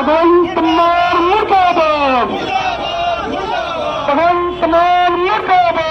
ਭਗਵੰਤ ਮਾਨ ਮੁਰਦਾਬਾਦ। ਭਗਵੰਤ ਮਾਨ ਮੁਰਦਾਬਾਦ।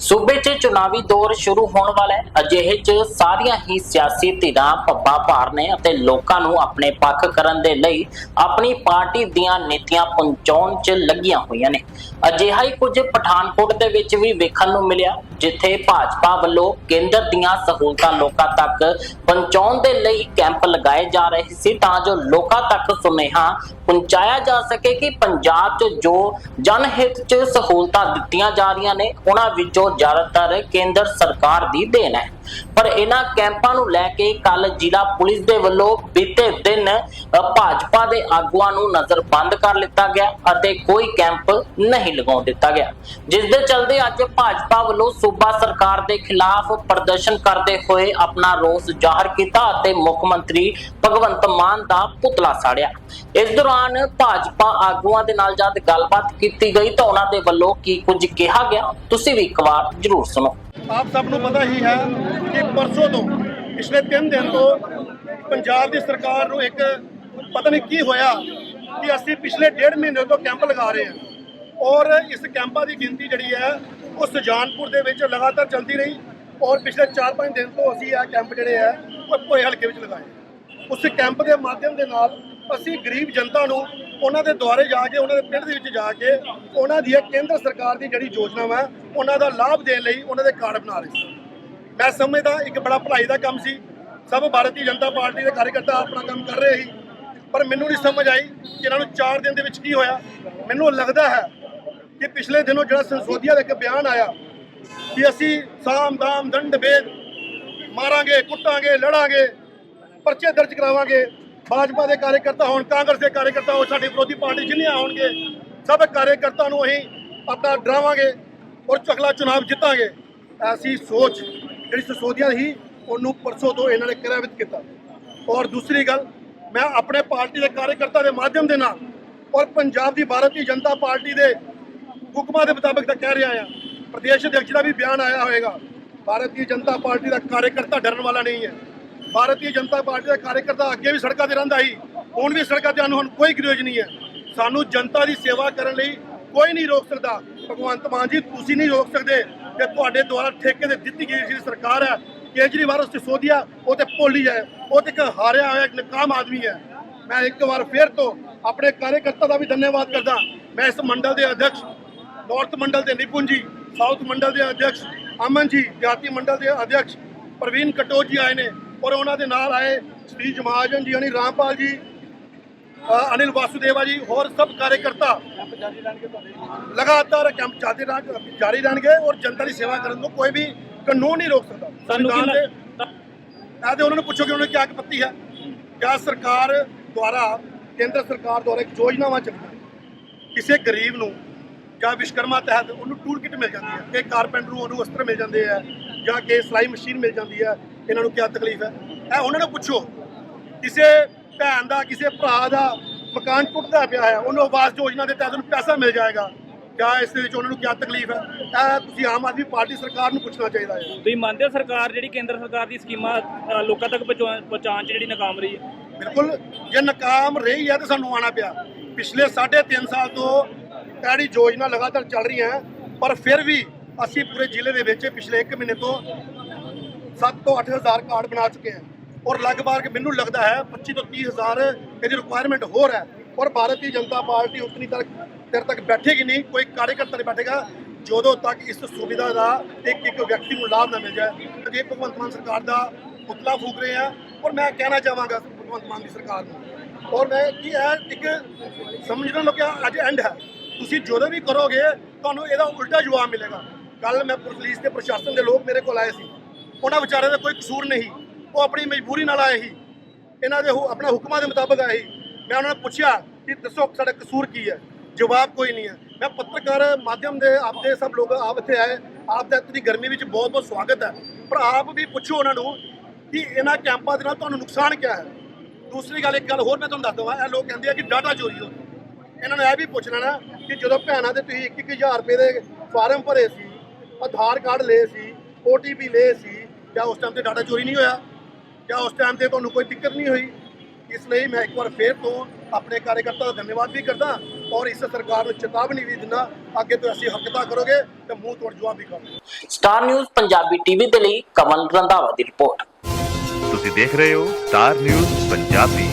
ਸੂਬੇ 'ਚ ਚੁਣਾਵੀ ਦੌਰ ਸ਼ੁਰੂ ਹੋਣ ਵਾਲਾ ਹੈ। ਅਜਿਹੇ 'ਚ ਸਾਰੀਆਂ ਹੀ ਸਿਆਸੀ ਧਿਰਾਂ ਪੱਬਾ ਭਾਰ ਨੇ ਅਤੇ ਲੋਕਾਂ ਨੂੰ ਆਪਣੇ ਪੱਖ ਕਰਨ ਦੇ ਲਈ ਆਪਣੀ ਪਾਰਟੀ ਦੀਆਂ ਨੀਤੀਆਂ ਪਹੁੰਚਾਉਣ 'ਚ ਲੱਗੀਆਂ ਹੋਈਆਂ ਨੇ। ਅਜਿਹਾ ਹੀ ਕੁਝ ਪਠਾਨਕੋਟ ਦੇ ਵਿੱਚ ਵੀ ਵੇਖਣ ਨੂੰ ਮਿਲਿਆ, ਜਿੱਥੇ ਭਾਜਪਾ ਵੱਲੋਂ ਕੇਂਦਰ ਦੀਆਂ ਸਹੂਲਤਾਂ ਲੋਕਾਂ ਤੱਕ ਪਹੁੰਚਾਉਣ ਦੇ ਲਈ ਕੈਂਪ ਲਗਾਏ ਜਾ ਰਹੇ ਸੀ ਤਾਂ ਜੋ ਲੋਕਾਂ ਤੱਕ ਸੁਨੇਹਾ ਪਹੁੰਚਾਇਆ ਜਾ ਸਕੇ ਕਿ ਪੰਜਾਬ 'ਚ ਜੋ ਜਨਹਿਤ 'ਚ ਸਹੂਲਤਾਂ ਦਿੱਤੀਆਂ ਜਾ ਰਹੀਆਂ ਨੇ, ਉਹਨਾਂ ਵਿੱਚੋਂ ਜ਼ਿਆਦਾਤਰ ਕੇਂਦਰ ਸਰਕਾਰ ਦੀ ਦੇਣ ਹੈ। ਪਰ ਇਹਨਾਂ ਕੈਂਪਾਂ ਨੂੰ ਲੈ ਕੇ ਕੱਲ ਜ਼ਿਲ੍ਹਾ ਪੁਲਿਸ ਦੇ ਵੱਲੋਂ ਬੀਤੇ ਦਿਨ ਭਾਜਪਾ ਦੇ ਆਗੂਆਂ ਨੂੰ ਨਜ਼ਰਬੰਦ ਕਰ ਲਿੱਤਾ ਗਿਆ ਅਤੇ ਕੋਈ ਕੈਂਪ ਨਹੀਂ ਲਗਾਉਣ ਦਿੱਤਾ ਗਿਆ। ਜਿਸ ਦੇ ਚਲਦੇ ਅੱਜ ਭਾਜਪਾ ਵੱਲੋਂ ਸੂਬਾ ਸਰਕਾਰ ਦੇ ਖਿਲਾਫ ਪ੍ਰਦਰਸ਼ਨ ਕਰਦੇ ਹੋਏ ਆਪਣਾ ਰੋਸ ਜ਼ਾਹਰ ਕੀਤਾ ਅਤੇ ਮੁੱਖ ਮੰਤਰੀ ਭਗਵੰਤ ਮਾਨ ਦਾ ਪੁਤਲਾ ਸਾੜਿਆ। ਇਸ ਦੌਰਾਨ ਭਾਜਪਾ ਆਗੂਆਂ ਦੇ ਨਾਲ ਜਦ ਗੱਲਬਾਤ ਕੀਤੀ ਗਈ ਤਾਂ ਉਹਨਾਂ ਦੇ ਵੱਲੋਂ ਕੀ ਕੁਝ ਕਿਹਾ ਗਿਆ, ਤੁਸੀਂ ਵੀ ਇੱਕ ਵਾਰ ਜ਼ਰੂਰ ਸੁਣੋ। ਆਪ ਸਭ ਨੂੰ ਪਤਾ ਹੀ ਹੈ ਕਿ ਪਰਸੋਂ ਤੋਂ ਪਿਛਲੇ 3 ਦਿਨ ਤੋਂ ਪੰਜਾਬ ਦੀ ਸਰਕਾਰ ਨੂੰ ਇੱਕ ਪਤਾ ਨਹੀਂ ਕੀ ਹੋਇਆ ਕਿ ਅਸੀਂ ਪਿਛਲੇ ਡੇਢ ਮਹੀਨੇ ਤੋਂ ਕੈਂਪ ਲਗਾ ਰਹੇ ਹਾਂ। ਔਰ ਇਸ ਕੈਂਪਾਂ ਦੀ ਗਿਣਤੀ ਜਿਹੜੀ ਹੈ, ਉਹ ਸੁਜਾਨਪੁਰ ਦੇ ਵਿੱਚ ਲਗਾਤਾਰ ਚੱਲਦੀ ਰਹੀ ਔਰ ਪਿਛਲੇ 4-5 ਦਿਨ ਤੋਂ ਅਸੀਂ ਇਹ ਕੈਂਪ ਜਿਹੜੇ ਹੈ, ਉਹ ਭੋਏ ਹਲਕੇ ਵਿੱਚ ਲਗਾਏ। ਉਸ ਕੈਂਪ ਦੇ ਮਾਧਿਅਮ ਦੇ ਨਾਲ ਅਸੀਂ ਗਰੀਬ ਜਨਤਾ ਨੂੰ ਉਹਨਾਂ ਦੇ ਦੁਆਰੇ ਜਾ ਕੇ, ਉਹਨਾਂ ਦੇ ਪਿੰਡ ਦੇ ਵਿੱਚ ਜਾ ਕੇ ਉਹਨਾਂ ਦੀ ਕੇਂਦਰ ਸਰਕਾਰ ਦੀ ਜਿਹੜੀ ਯੋਜਨਾਵਾਂ ਉਹਨਾਂ ਦਾ ਲਾਭ ਦੇਣ ਲਈ ਉਹਨਾਂ ਦੇ ਕਾਰਡ ਬਣਾ ਰਹੇ ਸੀ। ਮੈਂ ਸਮਝਦਾ ਇੱਕ ਬੜਾ ਭਲਾਈ ਦਾ ਕੰਮ ਸੀ। ਸਭ ਭਾਰਤੀ ਜਨਤਾ ਪਾਰਟੀ ਦੇ ਕਾਰਜਕਰਤਾ ਆਪਣਾ ਕੰਮ ਕਰ ਰਹੇ ਸੀ। ਪਰ ਮੈਨੂੰ ਨਹੀਂ ਸਮਝ ਆਈ ਕਿ ਇਹਨਾਂ ਨੂੰ 4 ਦਿਨ ਦੇ ਵਿੱਚ ਕੀ ਹੋਇਆ। ਮੈਨੂੰ ਲੱਗਦਾ ਹੈ ਕਿ ਪਿਛਲੇ ਦਿਨੋਂ ਜਿਹੜਾ ਸੰਸੋਧੀਆ ਦਾ ਇੱਕ ਬਿਆਨ ਆਇਆ ਕਿ ਅਸੀਂ ਸਾਮ ਦਾਮ ਦੰਡ ਭੇਦ ਮਾਰਾਂਗੇ, ਕੁੱਟਾਂਗੇ, ਲੜਾਂਗੇ, ਪਰਚੇ ਦਰਜ ਕਰਾਵਾਂਗੇ ਭਾਜਪਾ ਦੇ ਕਾਰਜਕਰਤਾ ਹੋਣ, ਕਾਂਗਰਸ ਦੇ ਕਾਰਜਕਰਤਾ ਹੋਣ, ਸਾਡੀ ਵਿਰੋਧੀ ਪਾਰਟੀ ਜਿੰਨੀਆਂ ਹੋਣਗੇ ਸਭ ਕਾਰਜਕਰਤਾ ਨੂੰ ਅਸੀਂ ਆਪਣਾ ਡਰਾਵਾਂਗੇ ਔਰ ਚਕਲਾ ਚੁਣਾਵ ਜਿੱਤਾਂਗੇ। ਐਸੀ ਸੋਚ ਜਿਹੜੀ ਸਸੋਦੀਆਂ ਸੀ, ਉਹਨੂੰ ਪਰਸੋਂ ਤੋਂ ਇਹਨਾਂ ਨੇ ਕਿਰਾਵਿਤ ਕੀਤਾ। ਔਰ ਦੂਸਰੀ ਗੱਲ, ਮੈਂ ਆਪਣੇ ਪਾਰਟੀ ਦੇ ਕਾਰਜਕਰਤਾ ਦੇ ਮਾਧਿਅਮ ਦੇ ਨਾਲ ਔਰ ਪੰਜਾਬ ਦੀ ਭਾਰਤੀ ਜਨਤਾ ਪਾਰਟੀ ਦੇ ਹੁਕਮਾਂ ਦੇ ਮੁਤਾਬਕ ਤਾਂ ਕਹਿ ਰਿਹਾ ਆ, ਪ੍ਰਦੇਸ਼ ਅਧਿਕਸ਼ ਦਾ ਵੀ ਬਿਆਨ ਆਇਆ ਹੋਵੇਗਾ ਭਾਰਤੀ ਜਨਤਾ ਪਾਰਟੀ ਦਾ ਕਾਰਜਕਰਤਾ ਡਰਨ ਵਾਲਾ ਨਹੀਂ ਹੈ। ਭਾਰਤੀ ਜਨਤਾ ਪਾਰਟੀ ਦਾ ਕਾਰਜਕਰਤਾ ਅੱਗੇ ਵੀ ਸੜਕਾਂ ਤੇ ਰਹਿੰਦਾ ਸੀ, ਹੁਣ ਵੀ ਸੜਕਾਂ ਤੇ ਸਾਨੂੰ ਕੋਈ ਗਰੇਜ ਨਹੀਂ ਹੈ। ਸਾਨੂੰ ਜਨਤਾ ਦੀ ਸੇਵਾ ਕਰਨ ਲਈ ਕੋਈ ਨਹੀਂ ਰੋਕ ਸਕਦਾ। ਭਗਵੰਤ ਮਾਨ ਜੀ, ਤੁਸੀਂ ਨਹੀਂ ਰੋਕ ਸਕਦੇ ਕਿ ਤੁਹਾਡੇ ਦੁਆਰਾ ਠੇਕੇ ਤੇ ਦਿੱਤੀ ਗਈ ਜਿਹੜੀ ਸਰਕਾਰ ਹੈ, ਕੇਜਰੀਵਾਲ ਉਸ ਸਿਸੋਦੀਆ ਉਹ ਤੇ ਭੋਲੀ ਹੈ ਉਹ ਤੇ ਇੱਕ ਹਾਰਿਆ ਹੋਇਆ, ਇੱਕ ਨਕਾਮ ਆਦਮੀ ਹੈ। ਮੈਂ ਇੱਕ ਵਾਰ ਫੇਰ ਤੋਂ ਆਪਣੇ ਕਾਰਜਕਰਤਾ ਦਾ ਵੀ ਧੰਨਵਾਦ ਕਰਦਾ। ਮੈਂ ਇਸ ਮੰਡਲ ਦੇ ਅਧਿਕਸ਼ ਨਾਰਥ ਮੰਡਲ ਦੇ ਨਿਪੁੰਨ ਜੀ, ਸਾਊਥ ਮੰਡਲ ਦੇ ਅਧਿਕਸ਼ ਅਮਨ ਜੀ ਜਾਤੀ ਮੰਡਲ ਦੇ ਅਧਿਕਸ਼ ਪ੍ਰਵੀਨ ਕਟੋਚ ਜੀ ਆਏ ਨੇ। ਔਰ ਉਹਨਾਂ ਦੇ ਨਾਲ ਆਏ ਸ੍ਰੀ ਜਮਾਜਨ ਜੀ ਅਨਿਲ ਰਾਮਪਾਲ ਜੀ ਅਨਿਲ ਵਾਸੂਦੇਵਾ ਜੀ ਹੋਰ ਸਭ ਕਾਰਜਕਰਤਾ ਲਗਾਤਾਰ ਕੈਂਪ ਚੱਲਦੇ ਰਹਿਣ ਜਾਰੀ ਰਹਿਣਗੇ ਔਰ ਜਨਤਾ ਦੀ ਸੇਵਾ ਕਰਨ ਤੋਂ ਕੋਈ ਵੀ ਕਾਨੂੰਨ ਨਹੀਂ ਰੋਕ ਸਕਦਾ। ਸਾਨੂੰ ਕੀ ਇਹ ਤੇ ਉਹਨਾਂ ਨੂੰ ਪੁੱਛੋ ਕਿ ਉਹਨਾਂ ਨੇ ਕਿਆ ਪੱਤੀ ਹੈ। ਕਿਆ ਸਰਕਾਰ ਦੁਆਰਾ ਕੇਂਦਰ ਸਰਕਾਰ ਦੁਆਰਾ ਇੱਕ ਯੋਜਨਾਵਾਂ ਚੱਲੀਆਂ ਕਿਸੇ ਗਰੀਬ ਨੂੰ ਜਾਂ ਵਿਸ਼ਕਰਮਾ ਤਹਿਤ ਉਹਨੂੰ ਟੂਲ ਕਿਟ ਮਿਲ ਜਾਂਦੀ ਹੈ ਕਿ ਕਾਰਪੈਂਟਰ ਨੂੰ ਉਹਨੂੰ ਵਸਤਰ ਮਿਲ ਜਾਂਦੇ ਆ ਜਾਂ ਕਿ ਸਿਲਾਈ ਮਸ਼ੀਨ ਮਿਲ ਜਾਂਦੀ ਹੈ। ਇਹਨਾਂ ਨੂੰ ਕਿਆ ਤਕਲੀਫ ਹੈ? ਇਹ ਉਹਨਾਂ ਨੂੰ ਪੁੱਛੋ। ਕਿਸੇ ਭੈਣ ਦਾ ਕਿਸੇ ਭਰਾ ਦਾ ਮਕਾਨ ਟੁੱਟਦਾ ਪਿਆ ਹੈ ਉਹਨੂੰ ਆਵਾਸ ਯੋਜਨਾ ਦੇ ਤਹਿਤ ਉਹਨੂੰ ਪੈਸਾ ਮਿਲ ਜਾਏਗਾ। ਕਿਆ ਇਸ ਦੇ ਵਿੱਚ ਉਹਨਾਂ ਨੂੰ ਕਿਆ ਤਕਲੀਫ ਹੈ? ਇਹ ਤੁਸੀਂ ਆਮ ਆਦਮੀ ਪਾਰਟੀ ਸਰਕਾਰ ਨੂੰ ਪੁੱਛਣਾ ਚਾਹੀਦਾ ਹੈ। ਤੁਸੀਂ ਮੰਨਦੇ ਹੋ ਸਰਕਾਰ ਜਿਹੜੀ ਕੇਂਦਰ ਸਰਕਾਰ ਦੀ ਸਕੀਮਾਂ ਲੋਕਾਂ ਤੱਕ ਪਹੁੰਚਾ- ਪਹੁੰਚਾਉਣ 'ਚ ਜਿਹੜੀ ਨਾਕਾਮ ਰਹੀ ਹੈ? ਬਿਲਕੁਲ ਜੇ ਨਾਕਾਮ ਰਹੀ ਹੈ ਤਾਂ ਸਾਨੂੰ ਆਣਾ ਪਿਆ। ਪਿਛਲੇ 3.5 ਸਾਲ ਤੋਂ ਐੜੀ ਯੋਜਨਾ ਲਗਾਤਾਰ ਚੱਲ ਰਹੀ ਹੈ ਪਰ ਫਿਰ ਵੀ ਅਸੀਂ ਪੂਰੇ ਜ਼ਿਲ੍ਹੇ ਦੇ ਵਿੱਚ ਪਿਛਲੇ 1 ਮਹੀਨੇ ਤੋਂ 7 ਤੋਂ 8000 ਕਾਰਡ ਬਣਾ ਚੁੱਕੇ ਹਾਂ ਔਰ ਲਗਭਗ ਮੈਨੂੰ ਲੱਗਦਾ ਹੈ 25 ਤੋਂ 30000 ਇਹਦੀ ਰਿਕੁਆਇਰਮੈਂਟ ਹੋਰ ਹੈ। ਔਰ ਭਾਰਤੀ ਜਨਤਾ ਪਾਰਟੀ ਉਤਨੀ ਤੱਕ ਦੇਰ ਤੱਕ ਬੈਠੇਗੀ ਨਹੀਂ, ਕੋਈ ਕਾਰਜਕਰਤਾ ਨਹੀਂ ਬੈਠੇਗਾ। ਜਦੋਂ ਤੱਕ ਇਸ ਸੁਵਿਧਾ ਦਾ ਇੱਕ ਇੱਕ ਵਿਅਕਤੀ ਨੂੰ ਲਾਭ ਨਾ ਮਿਲ ਜਾਏ, ਤੇ ਜੇ ਭਗਵੰਤ ਮਾਨ ਸਰਕਾਰ ਦਾ ਪੁਤਲਾ ਫੂਕ ਰਹੇ ਆ। ਔਰ ਮੈਂ ਕਹਿਣਾ ਚਾਹਾਂਗਾ ਭਗਵੰਤ ਮਾਨ ਦੀ ਸਰਕਾਰ ਨੂੰ। ਔਰ ਮੈਂ ਕੀ ਹੈ, ਇੱਕ ਸਮਝਣ ਲੋ ਕਿ ਅੱਜ ਐਂਡ ਹੈ। ਤੁਸੀਂ ਜਦੋਂ ਵੀ ਕਰੋਗੇ, ਤੁਹਾਨੂੰ ਇਹਦਾ ਉਲਟਾ ਜਵਾਬ ਮਿਲੇਗਾ। ਕੱਲ ਮੈਂ ਪੁਲਿਸ ਤੇ ਪ੍ਰਸ਼ਾਸਨ ਦੇ ਲੋਕ ਮੇਰੇ ਕੋਲ ਆਏ ਸੀ। ਉਹਨਾਂ ਵਿਚਾਰਿਆਂ ਦਾ ਕੋਈ ਕਸੂਰ ਨਹੀਂ। ਉਹ ਆਪਣੀ ਮਜਬੂਰੀ ਨਾਲ ਆਏ ਸੀ। ਇਹਨਾਂ ਦੇ ਹੁ- ਆਪਣਾ ਹੁਕਮਾਂ ਦੇ ਮੁਤਾਬਕ ਆਏ ਸੀ। ਮੈਂ ਉਹਨਾਂ ਨੂੰ ਪੁੱਛਿਆ ਕਿ ਦੱਸੋ ਸਾਡਾ ਕਸੂਰ ਕੀ ਹੈ? ਜਵਾਬ ਕੋਈ ਨਹੀਂ ਹੈ। ਮੈਂ ਪੱਤਰਕਾਰ ਮਾਧਿਅਮ ਦੇ ਆਪਦੇ ਸਭ ਲੋਕ ਆਪ ਇੱਥੇ ਆਏ। ਆਪ ਦਾ ਇਤਨੀ ਗਰਮੀ ਵਿੱਚ ਬਹੁਤ ਬਹੁਤ ਸਵਾਗਤ ਹੈ। ਪਰ ਆਪ ਵੀ ਪੁੱਛੋ ਉਹਨਾਂ ਨੂੰ ਕਿ ਇਹਨਾਂ ਕੈਂਪਾਂ ਦੇ ਨਾਲ ਤੁਹਾਨੂੰ ਨੁਕਸਾਨ ਕੀ ਹੈ? ਦੂਸਰੀ ਗੱਲ, ਇੱਕ ਗੱਲ ਹੋਰ ਮੈਂ ਤੁਹਾਨੂੰ ਦੱਸ ਦਵਾਂ। ਇਹ ਲੋਕ ਕਹਿੰਦੇ ਆ ਕਿ ਡਾਟਾ ਚੋਰੀ ਹੋ ਇਹਨਾਂ ਨੂੰ ਇਹ ਵੀ ਪੁੱਛ ਲੈਣਾ ਕਿ ਜਦੋਂ ਭੈਣਾਂ ਦੇ ਤੁਸੀਂ 1-1000 ਰੁਪਏ ਦੇ ਫਾਰਮ ਭਰੇ ਸੀ, ਆਧਾਰ ਕਾਰਡ ਲਏ ਸੀ OTP ਲਏ ਸੀ ਕਿਆ ਉਸ ਟਾਈਮ ਤੇ ਡਾਟਾ ਚੋਰੀ ਨਹੀਂ ਹੋਇਆ ਕਿਆ ਉਸ ਟਾਈਮ ਤੇ ਤੁਹਾਨੂੰ ਕੋਈ ਦਿੱਕਤ ਨਹੀਂ ਹੋਈ ਇਸ ਲਈ ਮੈਂ ਇੱਕ ਵਾਰ ਫੇਰ ਤੋਂ ਆਪਣੇ ਕਾਰਜਕਰਤਾ ਦਾ ਧੰਨਵਾਦ ਵੀ ਕਰਦਾ ਔਰ ਇਸ ਸਰਕਾਰ ਨੂੰ ਚੇਤਾਵਨੀ ਵੀ ਦਿੰਦਾ ਅੱਗੇ ਤੋਂ ਅਸੀਂ ਹਰਕਤਾਂ ਕਰੋਗੇ ਤੇ ਮੂੰਹ ਤੋੜ ਜਵਾਬ ਵੀ ਕਰਾਂਗੇ। ਸਟਾਰ ਨਿਊਜ਼ ਪੰਜਾਬੀ ਟੀਵੀ ਦੇ ਲਈ ਕਮਲ ਰੰਧਾਵਾ ਦੀ ਰਿਪੋਰਟ। ਤੁਸੀਂ ਦੇਖ ਰਹੇ ਹੋ ਸਟਾਰ ਨਿਊਜ਼ ਪੰਜਾਬੀ।